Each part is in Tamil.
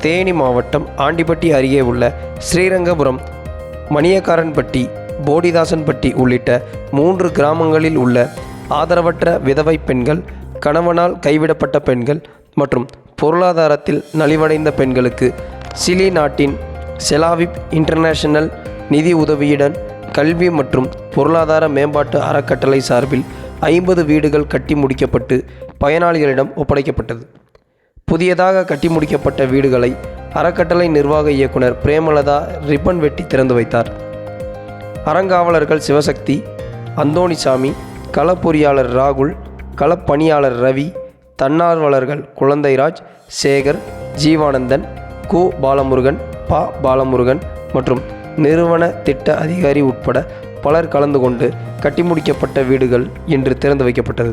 தேனி மாவட்டம் ஆண்டிப்பட்டி அருகே உள்ள ஸ்ரீரங்கபுரம் மணியக்காரன்பட்டி போடிதாசன்பட்டி உள்ளிட்ட மூன்று கிராமங்களில் உள்ள ஆதரவற்ற விதவை பெண்கள் கணவனால் கைவிடப்பட்ட பெண்கள் மற்றும் பொருளாதாரத்தில் நலிவடைந்த பெண்களுக்கு சிலி நாட்டின் செலாவிப் இன்டர்நேஷனல் நிதி உதவியுடன் கல்வி மற்றும் பொருளாதார மேம்பாட்டு அறக்கட்டளை சார்பில் ஐம்பது வீடுகள் கட்டி முடிக்கப்பட்டு பயனாளிகளிடம் ஒப்படைக்கப்பட்டது. புதியதாக கட்டி முடிக்கப்பட்ட வீடுகளை அறக்கட்டளை நிர்வாக இயக்குனர் பிரேமலதா ரிப்பன் வெட்டி திறந்து வைத்தார். அறங்காவலர்கள் சிவசக்தி அந்தோணிசாமி களப்பொறியாளர் ராகுல் களப்பணியாளர் ரவி தன்னார்வலர்கள் குழந்தைராஜ் சேகர் ஜீவானந்தன் கு. பாலமுருகன் பா. பாலமுருகன் மற்றும் நிறுவன திட்ட அதிகாரி உட்பட பலர் கலந்து கொண்டு கட்டி முடிக்கப்பட்ட வீடுகள் இன்று திறந்து வைக்கப்பட்டது.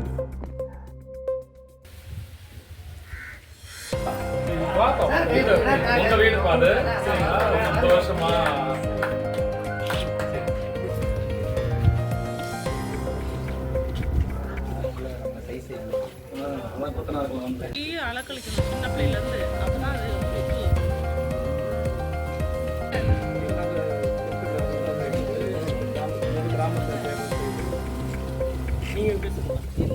உங்க வீடு பாது சந்தோஷமா பெரிய அலக்கழிக்கணும் சின்ன பிள்ளையிலேருந்து அப்பதான் அது நீங்கள் நீங்க பேசுங்க.